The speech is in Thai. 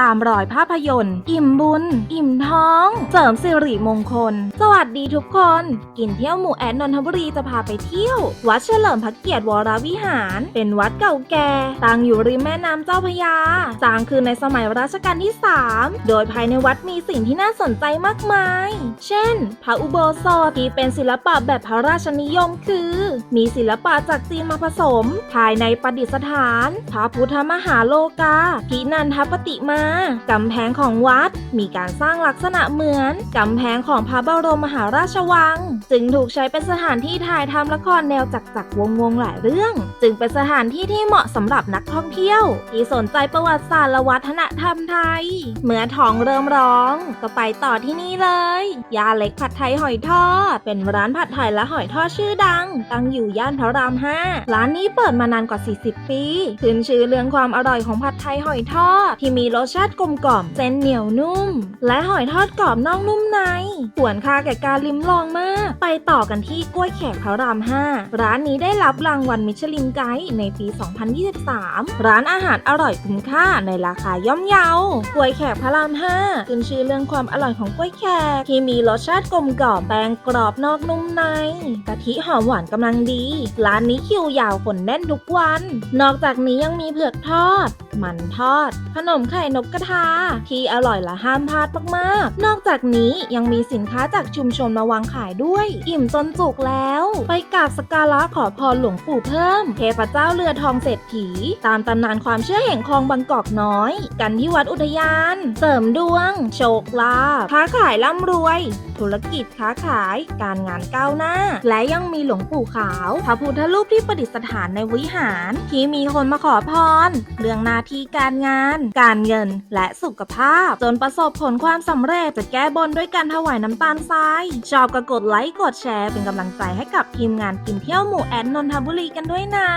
ตามรอยภาพยนตร์ อิ่มบุญ อิ่มท้อง เสริมสิริมงคล สวัสดีทุกคน กินเที่ยวหมู่แอดนนทบุรีจะพาไปเที่ยว วัดเฉลิมพระเกียรติวรวิหาร เป็นวัดเก่าแก่ตั้งอยู่ริมแม่น้ำเจ้าพระยาสร้างขึ้นในสมัยรัชกาลที่ 3 โดยภายในวัดมีสิ่งที่น่าสนใจมากมาย เช่น พระอุโบสถที่เป็นศิลปะแบบพระราชนิยมคือ มีศิลปะจากจีนมาผสม ภายในประดิษฐาน พระพุทธมหาโลกาพินันทปฏิมากำแพงของวัดมีการสร้างลักษณะเหมือนกำแพงของพระบรมมหาราชวัง จึงถูกใช้เป็นสถานที่ถ่ายทำละครแนวจักจักรวงศ์วงหลายเรื่อง จึงเป็นสถานที่ที่เหมาะสำหรับนักท่องเที่ยว ที่สนใจประวัติศาสตร์และวัฒนธรรมไทย เมื่อท้องเริ่มร้อง ก็ไปต่อที่นี่เลย ยาเล็กผัดไทยหอยทอด เป็นร้านผัดไทยและหอยทอดชื่อดัง ตั้งอยู่ย่านพระราม5ร้านนี้เปิดมานานกว่า 40 ปีขึ้นชื่อเรื่องความอร่อยของผัดไทยหอยทอดที่มีรสชาติกลมกล่อม เส้นเหนียวนุ่ม และหอยทอดกรอบนอกนุ่มใน ควรค่าแก่การลิ้มลองมากไปต่อกันที่กล้วยแขกพระราม 5 ร้านนี้ได้รับรางวัลมิชลินไกด์ในปี 2023 ร้านอาหารอร่อยคุ้มค่าในราคาย่อมเยา กล้วยแขกพระราม 5 ขึ้นชื่อเรื่องความอร่อยของกล้วยแขก ที่มีรสชาติกลมกล่อมแป้งกรอบนอกนุ่มในกะทิหอมหวานกำลังดี ร้านนี้คิวยาวคนแน่นทุกวัน นอกจากนี้ยังมีเผือกทอด มันทอด ขนมไข่นกกระทา ที่อร่อยและห้ามพลาดมากๆ นอกจากนี้ยังมีสินค้าจากชุมชนมาวางขายด้วยอิ่มจนจุกแล้ว ไปกราบสกการะขอพรหลวงปู่เพิ่ม เทพเจ้าเรือทองเศรษฐี ตามตำนานความเชื่อแห่งคลองบางกอกน้อย กันที่วัดอุทยาน เสริมดวง โชคลาภค้าขายร่ำรวย ธุรกิจค้าขาย การงานก้าวหน้า และยังมีหลวงปู่ขาวพระพุทธรูปที่ประดิษฐานในวิหาร ที่มีคนมาขอพร เรื่องหน้าที่การงาน การเงินและสุขภาพ จนประสบผลความสำเร็จจะแก้บนด้วยการถวายน้ำตาลทรายชอบก็กดไลค์ กดแชร์ เป็นกำลังใจให้กับทีมงานกินเที่ยวหมู่แอนนนทบุรีกันด้วยนะ